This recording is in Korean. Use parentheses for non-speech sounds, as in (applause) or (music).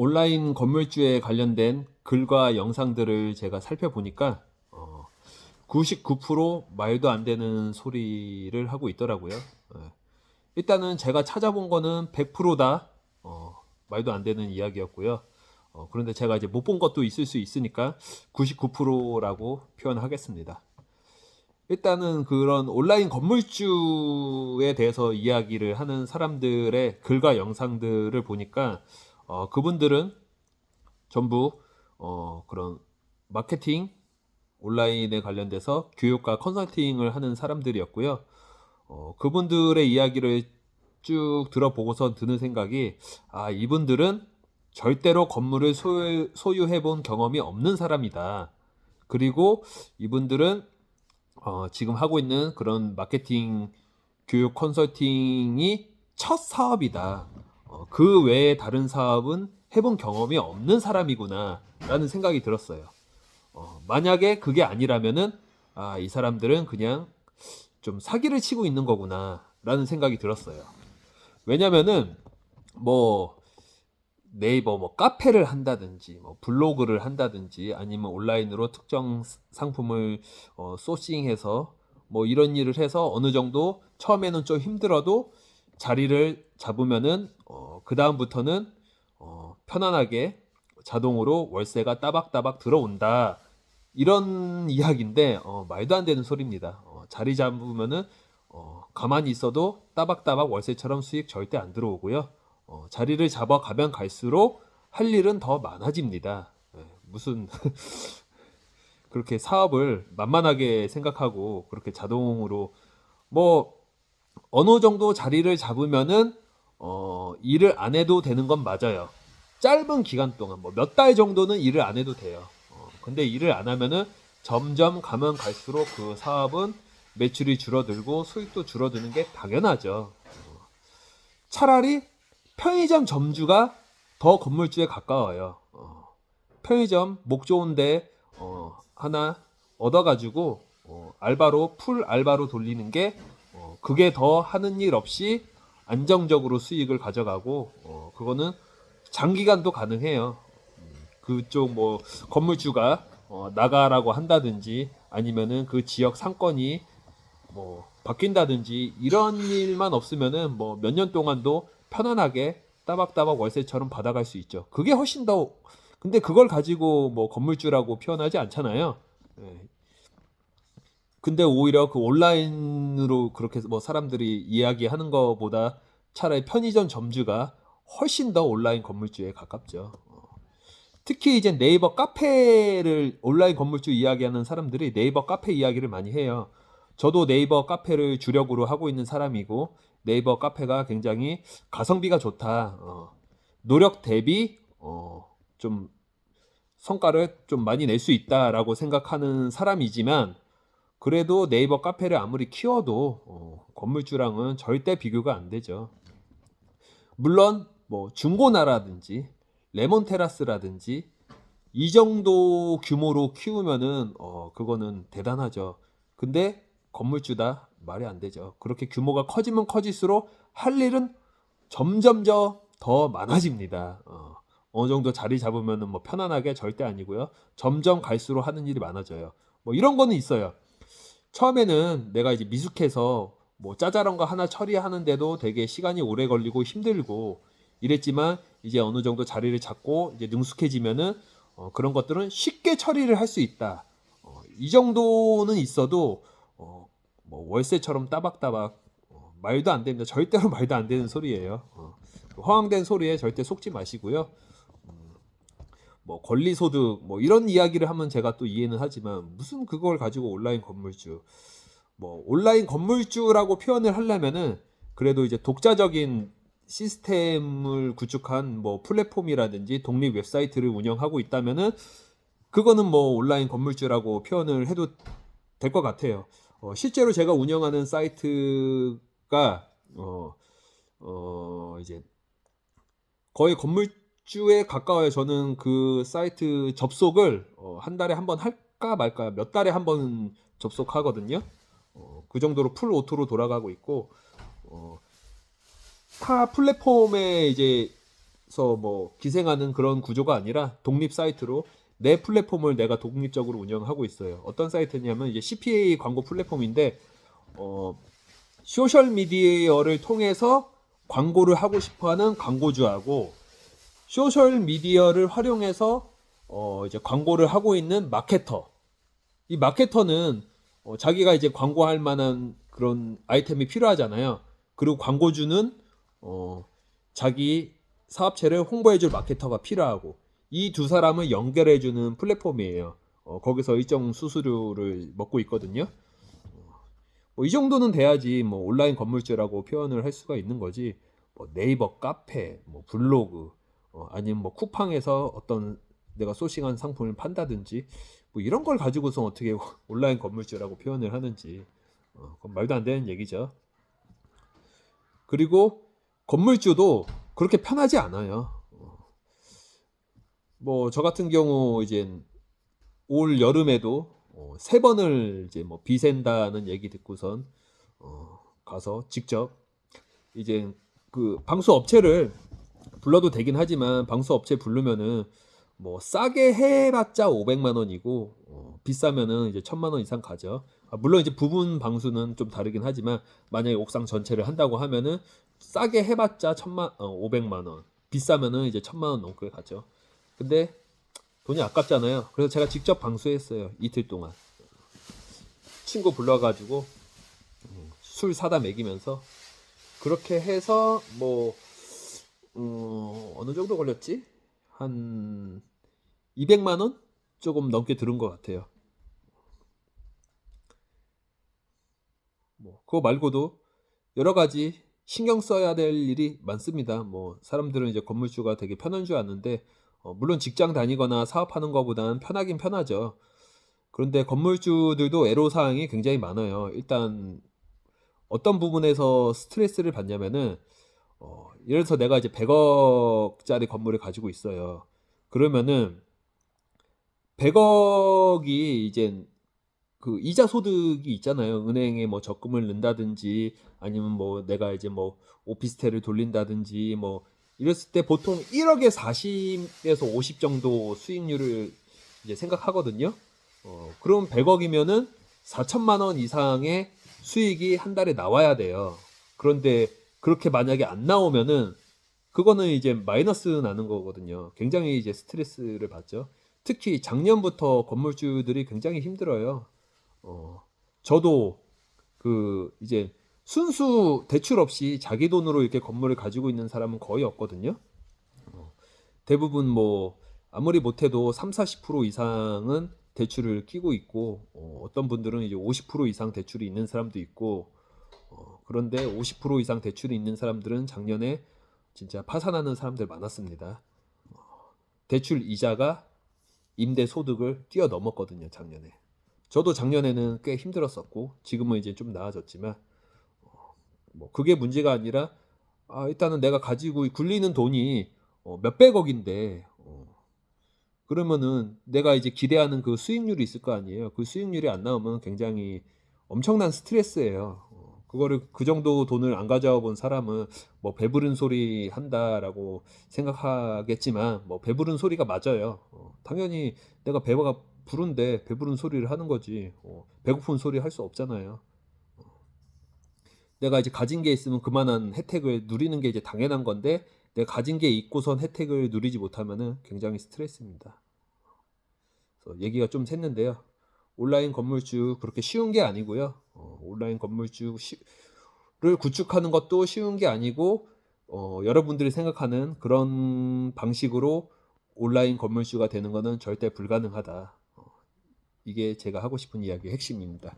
온라인 건물주에 관련된 글과 영상들을 제가 살펴보니까 어, 99% 말도 안 되는 소리를 하고 있더라고요. 예. 일단은 제가 찾아본 거는 100%다 어, 말도 안 되는 이야기였고요. 어, 그런데 제가 이제 못 본 것도 있을 수 있으니까 99%라고 표현하겠습니다. 일단은 그런 온라인 건물주에 대해서 이야기를 하는 사람들의 글과 영상들을 보니까 어, 그분들은 전부 어, 그런 마케팅 온라인에 관련돼서 교육과 컨설팅을 하는 사람들이었고요. 어, 그분들의 이야기를 쭉 들어보고선 드는 생각이 아 이분들은 절대로 건물을 소유, 소유해 본 경험이 없는 사람이다. 그리고 이분들은 어, 지금 하고 있는 그런 마케팅 교육 컨설팅이 첫 사업이다. 어, 그 외에 다른 사업은 해본 경험이 없는 사람이구나 라는 생각이 들었어요. 어, 만약에 그게 아니라면은 아, 이 사람들은 그냥 좀 사기를 치고 있는 거구나 라는 생각이 들었어요. 왜냐면은 뭐 네이버 뭐 카페를 한다든지 뭐 블로그를 한다든지 아니면 온라인으로 특정 상품을 어, 소싱해서 뭐 이런 일을 해서 어느 정도 처음에는 좀 힘들어도 자리를 잡으면은 어, 그 다음부터는 어, 편안하게 자동으로 월세가 따박따박 들어온다 이런 이야기인데 어, 말도 안 되는 소리입니다. 어, 자리 잡으면은 어, 가만히 있어도 따박따박 월세처럼 수익 절대 안 들어오고요. 어, 자리를 잡아 가면 갈수록 할 일은 더 많아집니다. 예, 무슨 (laughs) 그렇게 사업을 만만하게 생각하고 그렇게 자동으로 뭐 어느 정도 자리를 잡으면은 어, 일을 안 해도 되는 건 맞아요. 짧은 기간 동안 뭐 몇 달 정도는 일을 안 해도 돼요. 어, 근데 일을 안 하면은 점점 가면 갈수록 그 사업은 매출이 줄어들고 수익도 줄어드는 게 당연하죠. 어, 차라리 편의점 점주가 더 건물주에 가까워요. 어, 편의점 목 좋은데 어, 하나 얻어가지고 어, 알바로 풀 알바로 돌리는 게 어, 그게 더 하는 일 없이 안정적으로 수익을 가져가고 어, 그거는 장기간도 가능해요. 음, 그쪽 뭐 건물주가 어, 나가라고 한다든지 아니면은 그 지역 상권이 뭐 바뀐다든지 이런 일만 없으면은 뭐 몇 년 동안도 편안하게 따박따박 월세처럼 받아갈 수 있죠. 그게 훨씬 더 근데 그걸 가지고 뭐 건물주라고 표현하지 않잖아요. 예. 근데 오히려 그 온라인으로 그렇게 뭐 사람들이 이야기하는 것보다 차라리 편의점 점주가 훨씬 더 온라인 건물주에 가깝죠. 어. 특히 이제 네이버 카페를 온라인 건물주 이야기하는 사람들이 네이버 카페 이야기를 많이 해요. 저도 네이버 카페를 주력으로 하고 있는 사람이고 네이버 카페가 굉장히 가성비가 좋다. 어, 노력 대비 어, 좀 성과를 좀 많이 낼 수 있다라고 생각하는 사람이지만 그래도 네이버 카페를 아무리 키워도 어, 건물주랑은 절대 비교가 안 되죠. 물론 뭐 중고나라든지 레몬 테라스라든지 이 정도 규모로 키우면은 어 그거는 대단하죠. 근데 건물주다 말이 안 되죠. 그렇게 규모가 커지면 커질수록 할 일은 점점점 더 많아집니다. 어, 어느 정도 자리 잡으면은 뭐 편안하게 절대 아니고요. 점점 갈수록 하는 일이 많아져요. 뭐 이런 거는 있어요. 처음에는 내가 이제 미숙해서 뭐 짜잘한 거 하나 처리하는데도 되게 시간이 오래 걸리고 힘들고 이랬지만 이제 어느 정도 자리를 잡고 이제 능숙해지면은 어, 그런 것들은 쉽게 처리를 할 수 있다. 어, 이 정도는 있어도 어, 뭐 월세처럼 따박따박 어, 말도 안 됩니다. 절대로 (laughs) 말도 안 되는 소리예요. 어, 그 허황된 소리에 절대 속지 마시고요. 음, 뭐 권리 소득 뭐 이런 이야기를 하면 제가 또 이해는 하지만 무슨 그걸 가지고 온라인 건물주 뭐 온라인 건물주라고 표현을 하려면은 그래도 이제 독자적인 시스템을 구축한 뭐 플랫폼이라든지 독립 웹사이트를 운영하고 있다면은 그거는 뭐 온라인 건물주라고 표현을 해도 될 것 같아요. 어, 실제로 제가 운영하는 사이트가 어, 어, 이제 거의 건물 주에 가까워요. 저는 그 사이트 접속을 어, 한 달에 한 번 할까 말까 몇 달에 한 번 접속하거든요. 어, 그 정도로 풀 오토로 돌아가고 있고 어, 타 플랫폼에 이제 뭐 기생하는 그런 구조가 아니라 독립 사이트로 내 플랫폼을 내가 독립적으로 운영하고 있어요. 어떤 사이트냐면 이제 CPA 광고 플랫폼인데 어 소셜 미디어를 통해서 광고를 하고 싶어하는 광고주하고 소셜 미디어를 활용해서 어 이제 광고를 하고 있는 마케터. 이 마케터는 어 자기가 이제 광고할 만한 그런 아이템이 필요하잖아요. 그리고 광고주는 어 자기 사업체를 홍보해줄 마케터가 필요하고 이 두 사람을 연결해주는 플랫폼이에요. 어, 거기서 일정 수수료를 먹고 있거든요. 뭐 이 정도는 돼야지 뭐 온라인 건물주라고 표현을 할 수가 있는 거지. 뭐 네이버 카페, 뭐 블로그, 어, 아니면 뭐 쿠팡에서 어떤 내가 소싱한 상품을 판다든지 뭐 이런 걸 가지고서 어떻게 (laughs) 온라인 건물주라고 표현을 하는지 어, 그건 말도 안 되는 얘기죠. 그리고 건물주도 그렇게 편하지 않아요. 어, 뭐저 같은 경우 이제 올 여름에도 어, 세 번을 이제 뭐 비샌다는 얘기 듣고선 어, 가서 직접 이제 그 방수 업체를 불러도 되긴 하지만 방수 업체 부르면은 뭐 싸게 해봤자 500만 원이고 어, 비싸면은 이제 1000만 원 이상 가죠. 아, 물론 이제 부분 방수는 좀 다르긴 하지만 만약에 옥상 전체를 한다고 하면은 싸게 해봤자 1000만 어, 500만 원, 비싸면은 이제 1000만 원 넘게 가죠. 근데 돈이 아깝잖아요. 그래서 제가 직접 방수했어요. 이틀 동안. 친구 불러가지고 음, 술 사다 먹이면서 그렇게 해서 뭐 음, 어느 정도 걸렸지? 한 200만 원 조금 넘게 들은 것 같아요. 뭐 그거 말고도 여러 가지 신경 써야 될 일이 많습니다. 뭐 사람들은 이제 건물주가 되게 편한 줄 아는데 어, 물론 직장 다니거나 사업하는 것보다는 편하긴 편하죠. 그런데 건물주들도 애로사항이 굉장히 많아요. 일단 어떤 부분에서 스트레스를 받냐면은 어, 예를 들어서 내가 이제 100억짜리 건물을 가지고 있어요. 그러면은 100억이 이제 그 이자 소득이 있잖아요. 은행에 뭐 적금을 넣는다든지 아니면 뭐 내가 이제 뭐 오피스텔을 돌린다든지 뭐 이랬을 때 보통 1억에 40에서 50 정도 수익률을 이제 생각하거든요. 어, 그럼 100억이면은 4천만 원 이상의 수익이 한 달에 나와야 돼요. 그런데 그렇게 만약에 안 나오면은 그거는 이제 마이너스 나는 거거든요. 굉장히 이제 스트레스를 받죠. 특히 작년부터 건물주들이 굉장히 힘들어요. 어, 저도 그 이제 순수 대출 없이 자기 돈으로 이렇게 건물을 가지고 있는 사람은 거의 없거든요. 어, 대부분 뭐 아무리 못해도 3, 40% 이상은 대출을 끼고 있고 어, 어떤 분들은 이제 50% 이상 대출이 있는 사람도 있고 어, 그런데 50% 이상 대출이 있는 사람들은 작년에 진짜 파산하는 사람들 많았습니다. 어, 대출 이자가 임대 소득을 뛰어넘었거든요, 작년에. 저도 작년에는 꽤 힘들었었고 지금은 이제 좀 나아졌지만 어, 뭐 그게 문제가 아니라 아, 일단은 내가 가지고 굴리는 돈이 어, 몇백억인데 어, 그러면은 내가 이제 기대하는 그 수익률이 있을 거 아니에요. 그 수익률이 안 나오면 굉장히 엄청난 스트레스예요. 어, 그거를 그 정도 돈을 안 가져와 본 사람은 뭐 배부른 소리 한다라고 생각하겠지만 뭐 배부른 소리가 맞아요. 어, 당연히 내가 배가 부른데 배부른 소리를 하는 거지. 어, 배고픈 소리 할 수 없잖아요. 어, 내가 이제 가진 게 있으면 그만한 혜택을 누리는 게 이제 당연한 건데 내가 가진 게 있고선 혜택을 누리지 못하면은 굉장히 스트레스입니다. 얘기가 좀 샜는데요. 온라인 건물주 그렇게 쉬운 게 아니고요. 어, 온라인 건물주를 구축하는 것도 쉬운 게 아니고 어, 여러분들이 생각하는 그런 방식으로 온라인 건물주가 되는 것은 절대 불가능하다. 어, 이게 제가 하고 싶은 이야기의 핵심입니다.